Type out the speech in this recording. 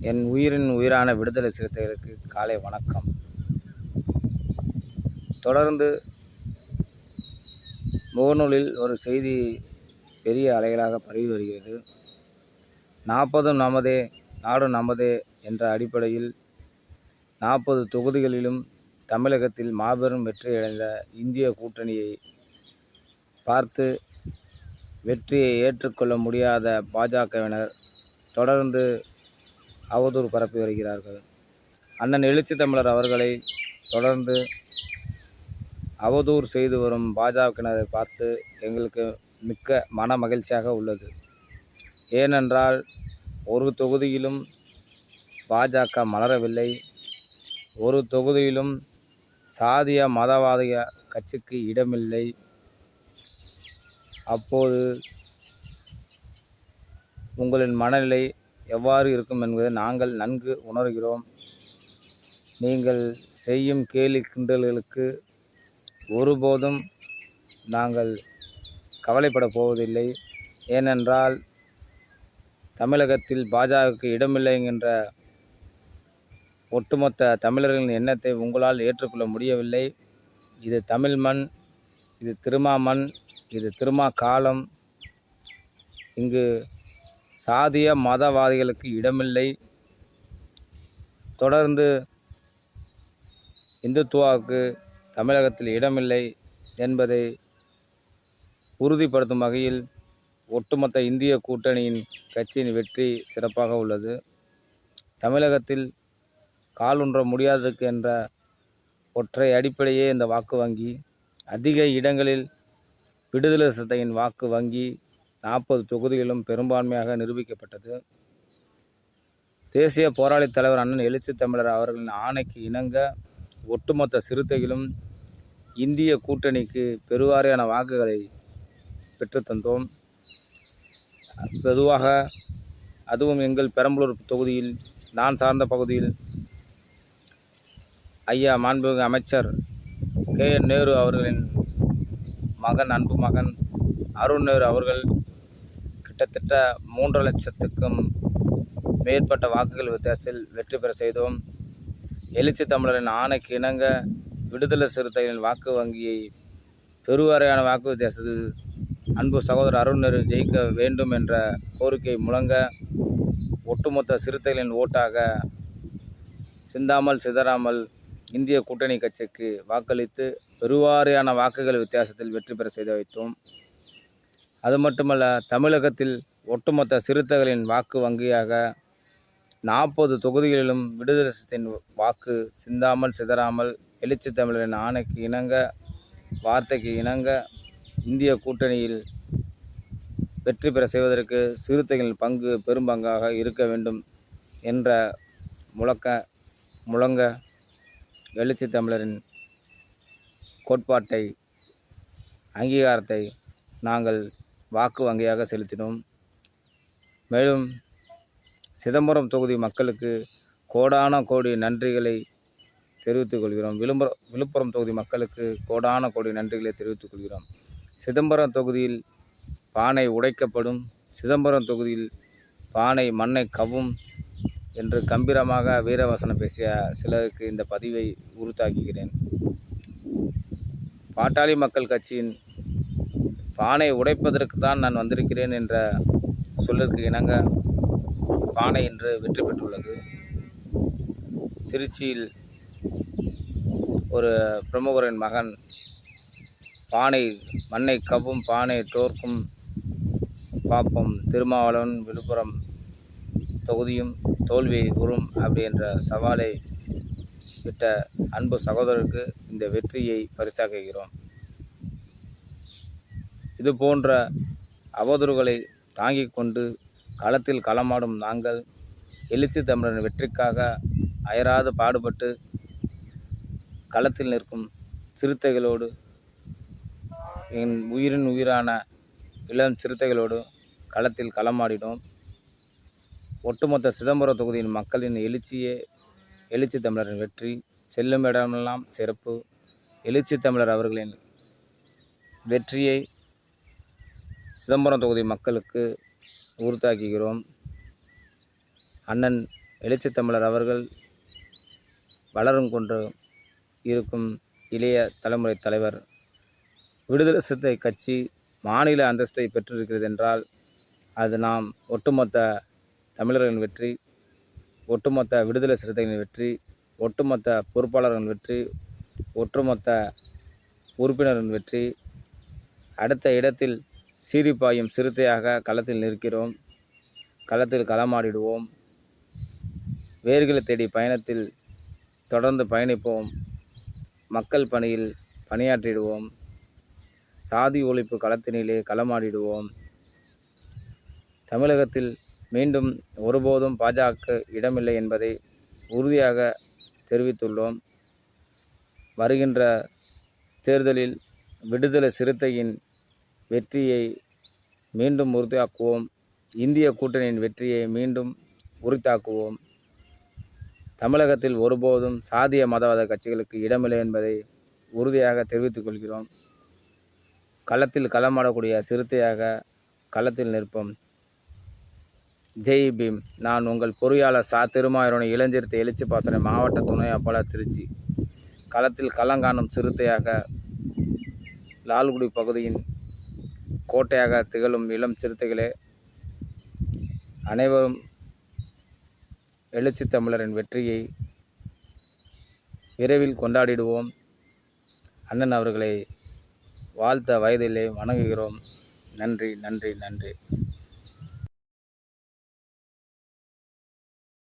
என் உயிரின் உயிரான விடுதலை சிறுத்தைகளுக்கு காலை வணக்கம். தொடர்ந்து முகநூலில் ஒரு செய்தி பெரிய அலைகளாக பரவி வருகிறது. நாற்பதும் நமதே நாடு நமதே என்ற அடிப்படையில் நாற்பது தொகுதிகளிலும் தமிழகத்தில் மாபெரும் வெற்றியடைந்த இந்திய கூட்டணியை பார்த்து வெற்றியை ஏற்றுக்கொள்ள முடியாத பாஜகவினர் தொடர்ந்து அவதூறு பரப்பி வருகிறார்கள். அண்ணன் எழுச்சி தமிழர் அவர்களை தொடர்ந்து அவதூறு செய்து வரும் பாஜகவினரை பார்த்து எங்களுக்கு மிக்க மன மகிழ்ச்சியாக உள்ளது. ஏனென்றால் ஒரு தொகுதியிலும் பாஜக மலரவில்லை. ஒரு தொகுதியிலும் சாதிய மதவாதிய கட்சிக்கு இடமில்லை. அப்போது உங்களின் மனநிலை எவ்வாறு இருக்கும் என்பதை நாங்கள் நன்கு உணர்கிறோம். நீங்கள் செய்யும் கேலி கிண்டல்களுக்கு ஒருபோதும் நாங்கள் கவலைப்பட போவதில்லை. ஏனென்றால் தமிழகத்தில் பாஜகவுக்கு இடமில்லை என்கின்ற ஒட்டுமொத்த தமிழர்களின் எண்ணத்தை உங்களால் ஏற்றுக்கொள்ள முடியவில்லை. இது தமிழ் மண் இது திருமா மண் இது திருமா காலம். இங்கு சாதிய மதவாதிகளுக்கு இடமில்லை. தொடர்ந்து இந்துத்துவாவுக்கு தமிழகத்தில் இடமில்லை என்பதை உறுதிப்படுத்தும் வகையில் ஒட்டுமொத்த இந்திய கூட்டணியின் கட்சியின் வெற்றி சிறப்பாக உள்ளது. தமிழகத்தில் காலுன்ற முடியாததுக்கு என்ற ஒற்றை அடிப்படையே இந்த வாக்கு வங்கி. அதிக இடங்களில் விடுதலை சிறுத்தையின் வாக்கு வங்கி நாற்பது தொகுதிகளிலும் பெரும்பான்மையாக நிரூபிக்கப்பட்டது. தேசிய போராளி தலைவர் அண்ணன் எழுச்சி தமிழர் அவர்களின் ஆணைக்கு இணங்க ஒட்டுமொத்த சிறுத்தைகளும் இந்திய கூட்டணிக்கு பெருவாரியான வாக்குகளை பெற்றுத்தந்தோம் பொதுவாக அதுவும் எங்கள் பெரம்பலூர் தொகுதியில் நான் சார்ந்த பகுதியில் ஐயா மாண்புமிகு அமைச்சர் கே என் நேரு அவர்களின் மகன் அன்பு மகன் அருண் நேரு அவர்கள் கிட்டத்தட்ட மூன்று லட்சத்துக்கும் மேற்பட்ட வாக்குகள் வித்தியாசத்தில் வெற்றி பெற செய்தோம். எழுச்சி தமிழரின் ஆணைக்கு இணங்க விடுதலை சிறுத்தைகளின் வாக்கு வங்கியை பெருவாரியான வாக்கு வித்தியாசத்தில் அன்பு சகோதரர் அருண் நேரு ஜெயிக்க வேண்டும் என்ற கோரிக்கை முழங்க ஒட்டுமொத்த சிறுத்தைகளின் ஓட்டாக சிந்தாமல் சிதறாமல் இந்திய கூட்டணி கட்சிக்கு வாக்களித்து பெருவாரியான வாக்குகள் வித்தியாசத்தில் வெற்றி பெற செய்து வைத்தோம். அது மட்டுமல்ல தமிழகத்தில் ஒட்டுமொத்த சிறுத்தைகளின் வாக்கு வங்கியாக நாற்பது தொகுதிகளிலும் விடுதலை வாக்கு சிந்தாமல் சிதறாமல் எழுச்சி தமிழரின் ஆணைக்கு இணங்க வார்த்தைக்கு இணங்க இந்திய கூட்டணியில் வெற்றி பெற செய்வதற்கு சிறுத்தைகளின் பங்கு பெரும்பங்காக இருக்க வேண்டும் என்ற முழக்க முழங்க எழுச்சி தமிழரின் கோட்பாட்டை அங்கீகாரத்தை நாங்கள் வாக்கு வங்கியாக செலுத்தினோம். மேலும் சிதம்பரம் தொகுதி மக்களுக்கு கோடான கோடி நன்றிகளை தெரிவித்துக் கொள்கிறோம். விழுப்புரம் விழுப்புரம் தொகுதி மக்களுக்கு கோடான கோடி நன்றிகளை தெரிவித்துக் கொள்கிறோம். சிதம்பரம் தொகுதியில் பானை உடைக்கப்படும். சிதம்பரம் தொகுதியில் பானை மண்ணை கவும் என்று கம்பீரமாக வீரவசனம் பேசிய சிலருக்கு இந்த பதிவை உறுத்தாக்குகிறேன். பாட்டாளி மக்கள் கட்சியின் பானை உடைப்பதற்கு தான் நான் வந்திருக்கிறேன் என்ற சொல்லிற்கு இணங்க பானை இன்று வெற்றி பெற்றுள்ளது. திருச்சியில் ஒரு பிரமுகரின் மகன் பானை மண்ணை கவும் பானை தோற்கும் பாப்பம் திருமாவளவன் விழுப்புரம் தொகுதியும் தோல்வி உறும் அப்படி என்ற சவாலை விட்ட அன்பு சகோதரருக்கு இந்த வெற்றியை பரிசாக்குகிறோம். இது போன்ற அவதூறுகளை தாங்கிக் கொண்டு களத்தில் களமாடும் நாங்கள் எழுச்சி தமிழரின் வெற்றிக்காக அயராது பாடுபட்டு களத்தில் நிற்கும் சிறுத்தைகளோடு என் உயிரின் உயிரான இளம் சிறுத்தைகளோடு களத்தில் களமாடினோம். ஒட்டுமொத்த சிதம்பரம் தொகுதியின் மக்களின் எழுச்சியே எழுச்சி தமிழரின் வெற்றி. செல்லும் இடமெல்லாம் சிறப்பு. எழுச்சி தமிழர் அவர்களின் வெற்றியை சிதம்பரம் தொகுதி மக்களுக்கு உறுத்தாக்குகிறோம் அண்ணன் எழுச்சித்தமிழர் அவர்கள் வளரும் கொண்டு இருக்கும் இளைய தலைமுறை தலைவர். விடுதலை சிறுத்தை கட்சி மாநில அந்தஸ்தை பெற்றிருக்கிறது என்றால் அது நாம் ஒட்டுமொத்த தமிழர்களின் வெற்றி ஒட்டுமொத்த விடுதலை சிறுத்தைகளின் வெற்றி ஒட்டுமொத்த பொறுப்பாளர்களின் வெற்றி ஒட்டுமொத்த உறுப்பினரின் வெற்றி. அடுத்த இடத்தில் சீரிப்பாயும் சிறுத்தையாக களத்தில் நிற்கிறோம். களத்தில் களமாடிடுவோம். வேர்களை தேடி பயணத்தில் தொடர்ந்து பயணிப்போம். மக்கள் பணியில் பணியாற்றிடுவோம். சாதி ஒழிப்பு களத்தினிலே களமாடிடுவோம். தமிழகத்தில் மீண்டும் ஒருபோதும் பாஜக இடமில்லை என்பதை உறுதியாக தெரிவித்துள்ளோம். வருகின்ற தேர்தலில் விடுதலை சிறுத்தையின் வெற்றியை மீண்டும் உறுதியாக்குவோம். இந்திய கூட்டணியின் வெற்றியை மீண்டும் உறுத்தாக்குவோம் தமிழகத்தில் ஒருபோதும் சாதிய மதவாத கட்சிகளுக்கு இடமில்லை என்பதை உறுதியாக தெரிவித்துக் கொள்கிறோம். களத்தில் களமாடக்கூடிய சிறுத்தையாக களத்தில் நிற்போம். ஜெய் பீம் நான் உங்கள் பொறியாளர் சா. திருமாயூரனை இளஞ்சிறுத்தை எழுச்சி பாசன மாவட்ட துணை அப்பாளர் திருச்சி. களத்தில் களங்காணும் சிறுத்தையாக லால்குடி பகுதியின் கோட்டையாக திகழும் இளம் சிறுத்தைகளே அனைவரும் எழுச்சி தமிழரின் வெற்றியை விரைவில் கொண்டாடிடுவோம். அண்ணன் அவர்களை வாழ்த்த வயதிலே வணங்குகிறோம். நன்றி நன்றி நன்றி.